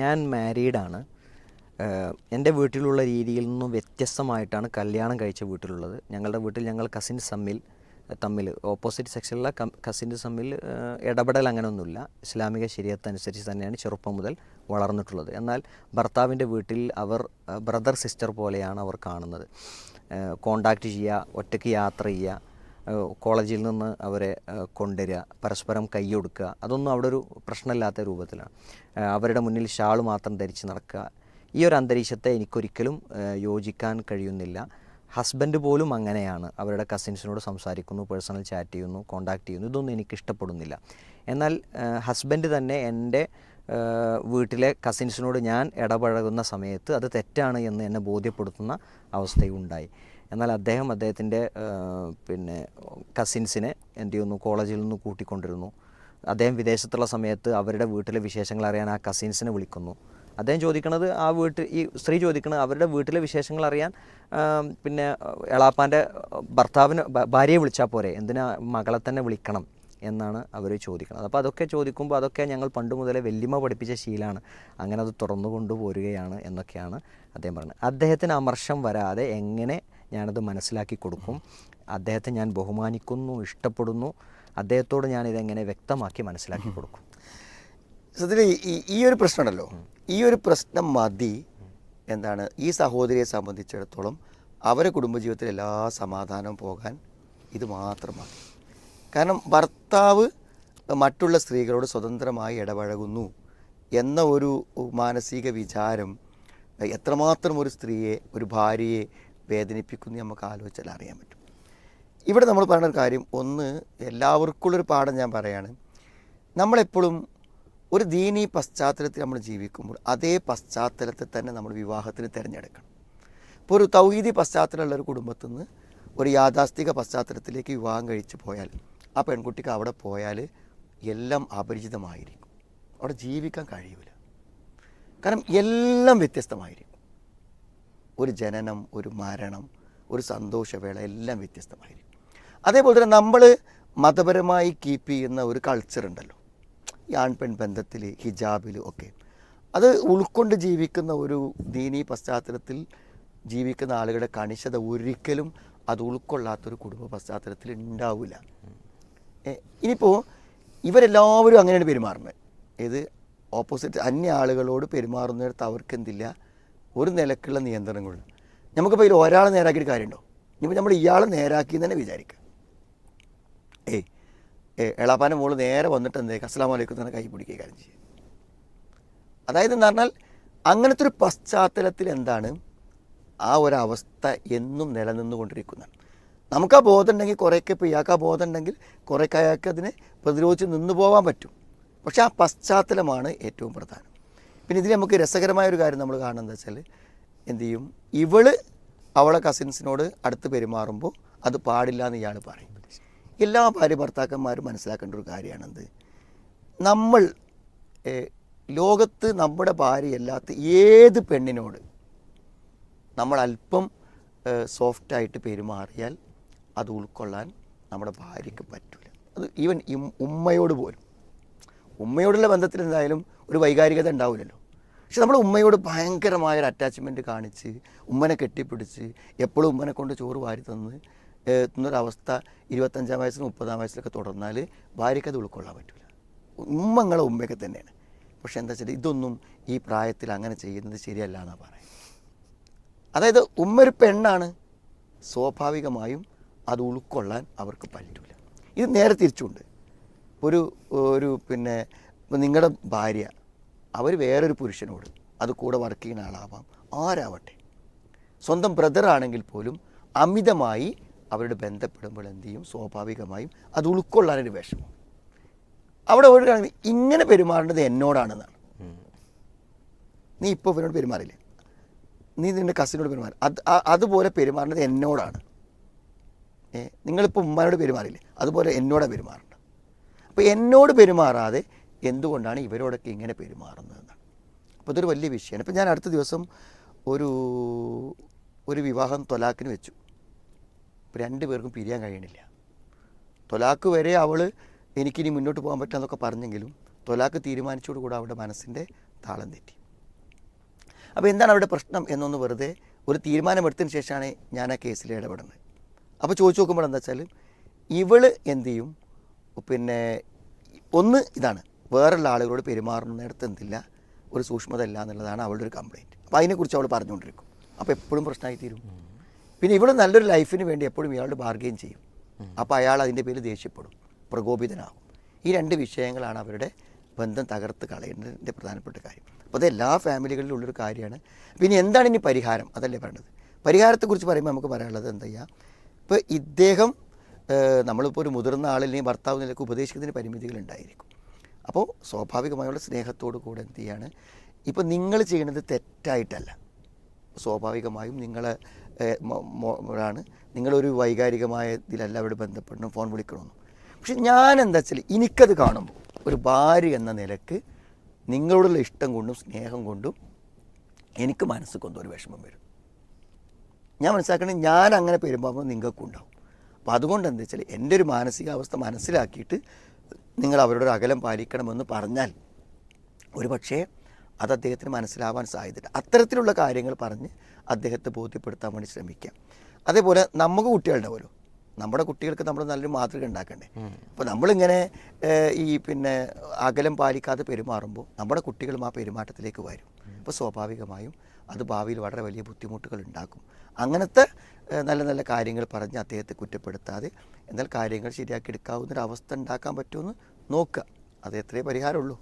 ഞാൻ മാരീഡാണ്. എന്റെ വീട്ടിലുള്ള രീതിയിൽ നിന്നും വ്യത്യസ്തമായിട്ടാണ് കല്യാണം കഴിച്ച വീട്ടിലുള്ളത്. ഞങ്ങളുടെ വീട്ടിൽ ഞങ്ങൾ കസിൻസ് തമ്മിൽ തമ്മിൽ ഓപ്പോസിറ്റ് സെക്ഷനിലെ കസിൻസ് തമ്മിൽ ഇടപെടൽ അങ്ങനെയൊന്നുമില്ല ഇസ്ലാമിക ശരീരത്ത് അനുസരിച്ച് തന്നെയാണ് ചെറുപ്പം മുതൽ വളർന്നിട്ടുള്ളത്. എന്നാൽ ഭർത്താവിന്റെ വീട്ടിൽ അവർ ബ്രദർ സിസ്റ്റർ പോലെയാണ് അവർ കാണുന്നത്. കോണ്ടാക്റ്റ് ചെയ്യുക ഒറ്റയ്ക്ക് യാത്ര ചെയ്യുക കോളേജിൽ നിന്ന് അവരെ കൊണ്ടുവരിക പരസ്പരം കൈയ്യൊടുക്കുക അതൊന്നും അവിടെ ഒരു പ്രശ്നമില്ലാത്ത രൂപത്തിലാണ്. അവരുടെ മുന്നിൽ ഷാൾ മാത്രം ധരിച്ച് നടക്കുക. ഈ ഒരു അന്തരീക്ഷത്തെ എനിക്കൊരിക്കലും യോജിക്കാൻ കഴിയുന്നില്ല. ഹസ്ബൻഡ് പോലും അങ്ങനെയാണ്. അവരുടെ കസിൻസിനോട് സംസാരിക്കുന്നു പേഴ്സണൽ ചാറ്റ് ചെയ്യുന്നു കോണ്ടാക്ട് ചെയ്യുന്നു. ഇതൊന്നും എനിക്ക് ഇഷ്ടപ്പെടുന്നില്ല എന്നാൽ ഹസ്ബൻഡ് തന്നെ എന്റെ വീട്ടിലെ കസിൻസിനോട് ഞാൻ ഇടപഴകുന്ന സമയത്ത് അത് തെറ്റാണ് എന്ന് എന്നെ ബോധ്യപ്പെടുത്തുന്ന അവസ്ഥയുണ്ടായി. എന്നാൽ അദ്ദേഹം അദ്ദേഹത്തിന്റെ പിന്നെ കസിൻസിനെ എന്ത് ചെയ്യുന്നു? കോളേജിൽ നിന്ന് കൂട്ടിക്കൊണ്ടിരുന്നു. അദ്ദേഹം വിദേശത്തുള്ള സമയത്ത് അവരുടെ വീട്ടിലെ വിശേഷങ്ങൾ അറിയാൻ ആ കസിൻസിനെ വിളിക്കുന്നു. അദ്ദേഹം ചോദിക്കുന്നത് ആ വീട്ടിൽ ഈ സ്ത്രീ ചോദിക്കുന്നത് അവരുടെ വീട്ടിലെ വിശേഷങ്ങൾ അറിയാൻ പിന്നെ എളാപ്പാന്റെ ഭർത്താവിന് ഭാര്യയെ വിളിച്ചാൽ പോരെ? എന്തിനാ മകളെ തന്നെ വിളിക്കണം? എന്നാണ് അവർ ചോദിക്കുന്നത്. അപ്പോൾ അതൊക്കെ ചോദിക്കുമ്പോൾ അതൊക്കെ ഞങ്ങൾ പണ്ട് മുതലേ വെല്ലിമ പഠിപ്പിച്ച ശീലമാണ്. അങ്ങനെ അത് തുറന്നു കൊണ്ടുപോരുകയാണ് എന്നൊക്കെയാണ് അദ്ദേഹം പറയുന്നത്. അദ്ദേഹത്തിന് അമർഷം വരാതെ എങ്ങനെ ഞാനത് മനസ്സിലാക്കി കൊടുക്കും? അദ്ദേഹത്തെ ഞാൻ ബഹുമാനിക്കുന്നു ഇഷ്ടപ്പെടുന്നു. അദ്ദേഹത്തോട് ഞാനിതെങ്ങനെ വ്യക്തമാക്കി മനസ്സിലാക്കി കൊടുക്കും? സത്യത്തിൽ ഈ ഈ ഒരു പ്രശ്നമുണ്ടല്ലോ. ഈ ഒരു പ്രശ്നം മതി എന്താണ് ഈ സഹോദരിയെ സംബന്ധിച്ചിടത്തോളം അവരെ കുടുംബജീവിതത്തിൽ എല്ലാ സമാധാനവും പോകാൻ ഇത് മാത്രം മതി. കാരണം ഭർത്താവ് മറ്റുള്ള സ്ത്രീകളോട് സ്വതന്ത്രമായി ഇടപഴകുന്നു എന്ന ഒരു മാനസിക വിചാരം എത്രമാത്രം ഒരു സ്ത്രീയെ ഒരു ഭാര്യയെ വേദനിപ്പിക്കുന്നു നമുക്ക് ആലോചിച്ചാൽ അറിയാൻ പറ്റും. ഇവിടെ നമ്മൾ പറയുന്ന ഒരു കാര്യം ഒന്ന് എല്ലാവർക്കുള്ളൊരു പാഠം ഞാൻ പറയാണ്. നമ്മളെപ്പോഴും ഒരു ദീനി പശ്ചാത്തലത്തിൽ നമ്മൾ ജീവിക്കുമ്പോൾ അതേ പശ്ചാത്തലത്തിൽ തന്നെ നമ്മൾ വിവാഹത്തിന് തിരഞ്ഞെടുക്കണം. ഇപ്പോൾ ഒരു തൗഹീദി പശ്ചാത്തലമുള്ള ഒരു കുടുംബത്തിൽ നിന്ന് ഒരു യാഥാസ്ഥിക പശ്ചാത്തലത്തിലേക്ക് വിവാഹം കഴിച്ചു പോയാൽ ആ പെൺകുട്ടിക്ക് അവിടെ പോയാൽ എല്ലാം അപരിചിതമായിരിക്കും. അവിടെ ജീവിക്കാൻ കഴിയൂല. കാരണം എല്ലാം വ്യത്യസ്തമായിരിക്കും. ഒരു ജനനം ഒരു മരണം ഒരു സന്തോഷവേള എല്ലാം വ്യത്യസ്തമായിരിക്കും. അതേപോലെ തന്നെ നമ്മൾ മതപരമായി കീപ്പ് ചെയ്യുന്ന ഒരു കൾച്ചർ ഉണ്ടല്ലോ. ഈ ആൺപെൺ ബന്ധത്തിൽ ഹിജാബിൽ ഒക്കെ. അത് ഉൾക്കൊണ്ട് ജീവിക്കുന്ന ഒരു ദീനീ പശ്ചാത്തലത്തിൽ ജീവിക്കുന്ന ആളുകളുടെ കണിശത ഒരിക്കലും അത് ഉൾക്കൊള്ളാത്തൊരു കുടുംബ പശ്ചാത്തലത്തിൽ ഉണ്ടാവില്ല. ഇനിയിപ്പോൾ ഇവരെല്ലാവരും അങ്ങനെയാണ് പെരുമാറുന്നത് ഇത് ഓപ്പോസിറ്റ് അന്യ ആളുകളോട് പെരുമാറുന്നിടത്ത് അവർക്ക് എന്തില്ല ഒരു നിലക്കുള്ള നിയന്ത്രണങ്ങളുണ്ട്. നമുക്കിപ്പോൾ ഇതിൽ ഒരാളെ നേരാക്കിയിട്ട് കാര്യമുണ്ടോ? ഇനിയിപ്പോൾ നമ്മൾ ഇയാളെ നേരാക്കി തന്നെ വിചാരിക്കുക ഏയ് ഏ എളാപ്പാന്റെ മോൾ നേരെ വന്നിട്ട് എന്തേ അസ്സാം വലൈക്കും തന്നെ കൈ പിടിക്കുക കാര്യം ചെയ്യുക. അതായത് എന്ന് പറഞ്ഞാൽ അങ്ങനത്തെ ഒരു പശ്ചാത്തലത്തിൽ എന്താണ്? ആ ഒരവസ്ഥ എന്നും നിലനിന്നുകൊണ്ടിരിക്കുന്നതാണ്. നമുക്ക് ആ ബോധം ഉണ്ടെങ്കിൽ കുറേയൊക്കെ ഇപ്പോൾ ഇയാൾക്ക് ആ ബോധം ഉണ്ടെങ്കിൽ കുറേയൊക്കെ അയാൾക്ക് അതിനെ പ്രതിരോധിച്ച് നിന്ന് പോകാൻ പറ്റും. പക്ഷേ ആ പശ്ചാത്തലമാണ് ഏറ്റവും പ്രധാനം. പിന്നെ ഇതിൽ നമുക്ക് രസകരമായ ഒരു കാര്യം നമ്മൾ കാണുന്നത് വെച്ചാൽ എന്ത് ചെയ്യും? ഇവൾ അവളെ കസിൻസിനോട് അടുത്ത് പെരുമാറുമ്പോൾ അത് പാടില്ല എന്ന് ഇയാൾ പറയും. എല്ലാ ഭാര്യ ഭർത്താക്കന്മാരും മനസ്സിലാക്കേണ്ട ഒരു കാര്യമാണെന്ത് നമ്മൾ ലോകത്ത് നമ്മുടെ ഭാര്യയല്ലാത്ത ഏത് പെണ്ണിനോട് നമ്മൾ അല്പം സോഫ്റ്റായിട്ട് പെരുമാറിയാൽ അത് ഉൾക്കൊള്ളാൻ നമ്മുടെ ഭാര്യയ്ക്ക് പറ്റില്ല അത് ഈവൻ ഉമ്മയോട് പോലും. ഉമ്മയോടുള്ള ബന്ധത്തിൽ എന്തായാലും ഒരു വൈകാരികത ഉണ്ടാവില്ലല്ലോ. പക്ഷെ നമ്മൾ ഉമ്മയോട് ഭയങ്കരമായ ഒരു അറ്റാച്ച്മെന്റ് കാണിച്ച് ഉമ്മനെ കെട്ടിപ്പിടിച്ച് എപ്പോഴും ഉമ്മനെ കൊണ്ട് ചോറ് വാരി തന്ന് എത്തുന്നൊരവസ്ഥ ഇരുപത്തഞ്ചാം വയസ്സിൽ മുപ്പതാം വയസ്സിലൊക്കെ തുടർന്നാൽ ഭാര്യയ്ക്ക് അത് ഉൾക്കൊള്ളാൻ പറ്റില്ല ഉമ്മങ്ങളെ ഉമ്മയൊക്കെ തന്നെയാണ്. പക്ഷേ എന്താ വെച്ചാൽ ഇതൊന്നും ഈ പ്രായത്തിൽ അങ്ങനെ ചെയ്യുന്നത് ശരിയല്ല എന്നാണ് പറയുന്നത്. അതായത് ഉമ്മ ഒരു പെണ്ണാണ്. സ്വാഭാവികമായും അത് ഉൾക്കൊള്ളാൻ അവർക്ക് പറ്റില്ല ഇത് നേരെ തിരിച്ചുണ്ട്. ഒരു ഒരു പിന്നെ നിങ്ങളുടെ ഭാര്യ അവർ വേറൊരു പുരുഷനോട് അത് കൂടെ വർക്ക് ചെയ്യുന്ന ആളാവാം ആരാവട്ടെ. സ്വന്തം ബ്രദറാണെങ്കിൽ പോലും അമിതമായി അവരുടെ ബന്ധപ്പെടുമ്പോൾ എന്ത് ചെയ്യും? സ്വാഭാവികമായും അത് ഉൾക്കൊള്ളാനൊരു വിഷമം. അവിടെ ഒരു ഇങ്ങനെ പെരുമാറേണ്ടത് എന്നോടാണെന്നാണ്. നീ ഇപ്പോൾ ഇവനോട് പെരുമാറില്ലേ? നീ നിന്റെ കസിനോട് പെരുമാറി. അത് അതുപോലെ പെരുമാറേണ്ടത് എന്നോടാണ്. നിങ്ങളിപ്പോൾ ഉമ്മാനോട് പെരുമാറില്ലേ അതുപോലെ എന്നോടാണ് പെരുമാറേണ്ടത് അപ്പോൾ എന്നോട് പെരുമാറാതെ എന്തുകൊണ്ടാണ് ഇവരോടൊക്കെ ഇങ്ങനെ പെരുമാറുന്നതെന്നാണ് അപ്പോൾ ഇതൊരു വലിയ വിഷയമാണ്. ഇപ്പോൾ ഞാൻ അടുത്ത ദിവസം ഒരു ഒരു വിവാഹം തൊലാക്കിന് വെച്ചു. രണ്ട് പേർക്കും പിരിയാൻ കഴിയണില്ല. തൊലാക്ക് വരെ അവൾ എനിക്കിനി മുന്നോട്ട് പോകാൻ പറ്റുമെന്നൊക്കെ പറഞ്ഞെങ്കിലും തൊലാക്ക് തീരുമാനിച്ചോടുകൂടെ അവളുടെ മനസ്സിന്റെ താളം തെറ്റി. അപ്പോൾ എന്താണ് അവരുടെ പ്രശ്നം എന്നൊന്ന് വെറുതെ ഒരു തീരുമാനമെടുത്തതിന് ശേഷമാണ് ഞാൻ ആ കേസിൽ ഇടപെടുന്നത്. അപ്പോൾ ചോദിച്ചു നോക്കുമ്പോൾ എന്താ വെച്ചാൽ ഇവൾ എന്ത് ചെയ്യും? പിന്നെ ഒന്ന് ഇതാണ് വേറുള്ള ആളുകളോട് പെരുമാറുന്നിടത്ത് എന്തില്ല ഒരു സൂക്ഷ്മത ഇല്ല എന്നുള്ളതാണ് അവളുടെ ഒരു കംപ്ലയിന്റ് അപ്പോൾ അതിനെക്കുറിച്ച് അവൾ പറഞ്ഞുകൊണ്ടിരിക്കും. അപ്പോൾ എപ്പോഴും പ്രശ്നമായി തീരും. പിന്നെ ഇവൾ നല്ലൊരു ലൈഫിന് വേണ്ടി എപ്പോഴും ഇയാളോട് ബാർഗെയിൻ ചെയ്യും. അപ്പോൾ അയാൾ അതിന്റെ പേരിൽ ദേഷ്യപ്പെടും പ്രകോപിതനാകും. ഈ രണ്ട് വിഷയങ്ങളാണ് അവരുടെ ബന്ധം തകർത്ത് കളയുന്നതിന്റെ പ്രധാനപ്പെട്ട കാര്യം. അപ്പോൾ അത് എല്ലാ ഫാമിലികളിലും ഉള്ളൊരു കാര്യമാണ്. പിന്നെ എന്താണ് ഇനി പരിഹാരം? അതല്ലേ പറയേണ്ടത് പരിഹാരത്തെക്കുറിച്ച് പറയുമ്പോൾ നമുക്ക് പറയാനുള്ളത് എന്താ ചെയ്യുക? ഇപ്പോൾ ഇദ്ദേഹം നമ്മളിപ്പോൾ ഒരു മുതിർന്ന ആളിനെ ഭർത്താവ് നിലയ്ക്ക് ഉപദേശിക്കുന്നതിന് പരിമിതികൾ ഉണ്ടായിരിക്കും. അപ്പോൾ സ്വാഭാവികമായുള്ള സ്നേഹത്തോടു കൂടെ എന്ത് ചെയ്യാണ്? ഇപ്പോൾ നിങ്ങൾ ചെയ്യുന്നത് തെറ്റായിട്ടല്ല. സ്വാഭാവികമായും നിങ്ങളെ ആണ് നിങ്ങളൊരു വൈകാരികമായ ഇതിലല്ല അവിടെ ബന്ധപ്പെടണം ഫോൺ വിളിക്കണമെന്നും. പക്ഷെ ഞാൻ എന്താ വെച്ചാൽ എനിക്കത് കാണുമ്പോൾ ഒരു ഭാര്യ എന്ന നിലയ്ക്ക് നിങ്ങളോടുള്ള ഇഷ്ടം കൊണ്ടും സ്നേഹം കൊണ്ടും എനിക്ക് മനസ്സ് കൊണ്ടൊരു വിഷമം വരും. ഞാൻ മനസ്സിലാക്കണത് ഞാൻ അങ്ങനെ പെരുമാറുമ്പോൾ നിങ്ങൾക്കും ഉണ്ടാവും അപ്പോൾ അതുകൊണ്ട് എന്താ വെച്ചാൽ എന്റെ ഒരു മാനസികാവസ്ഥ മനസ്സിലാക്കിയിട്ട് നിങ്ങൾ അവരുടെ അകലം പാലിക്കണമെന്ന് പറഞ്ഞാൽ ഒരു പക്ഷേ അത് അദ്ദേഹത്തിന് മനസ്സിലാവാൻ സാധ്യതയുണ്ട്. അത്തരത്തിലുള്ള കാര്യങ്ങൾ പറഞ്ഞ് അദ്ദേഹത്തെ ബോധ്യപ്പെടുത്താൻ വേണ്ടി ശ്രമിക്കാം. അതേപോലെ നമുക്ക് കുട്ടികളുണ്ടാവുമല്ലോ. നമ്മുടെ കുട്ടികൾക്ക് നമ്മൾ നല്ലൊരു മാതൃക ഉണ്ടാക്കണ്ടേ? അപ്പോൾ നമ്മളിങ്ങനെ ഈ പിന്നെ അകലം പാലിക്കാതെ പെരുമാറുമ്പോൾ നമ്മുടെ കുട്ടികളും ആ പെരുമാറ്റത്തിലേക്ക് വരും. അപ്പോൾ സ്വാഭാവികമായും അത് ഭാവിയിൽ വളരെ വലിയ ബുദ്ധിമുട്ടുകൾ ഉണ്ടാക്കും. അങ്ങനത്തെ നല്ല നല്ല കാര്യങ്ങൾ പറഞ്ഞ് അദ്ദേഹത്തെ കുറ്റപ്പെടുത്താതെ എന്നാൽ കാര്യങ്ങൾ ശരിയാക്കി എടുക്കാവുന്നൊരവസ്ഥ ഉണ്ടാക്കാൻ പറ്റുമെന്ന് നോക്കുക. അത് എത്രയേ പരിഹാരമുള്ളൂ.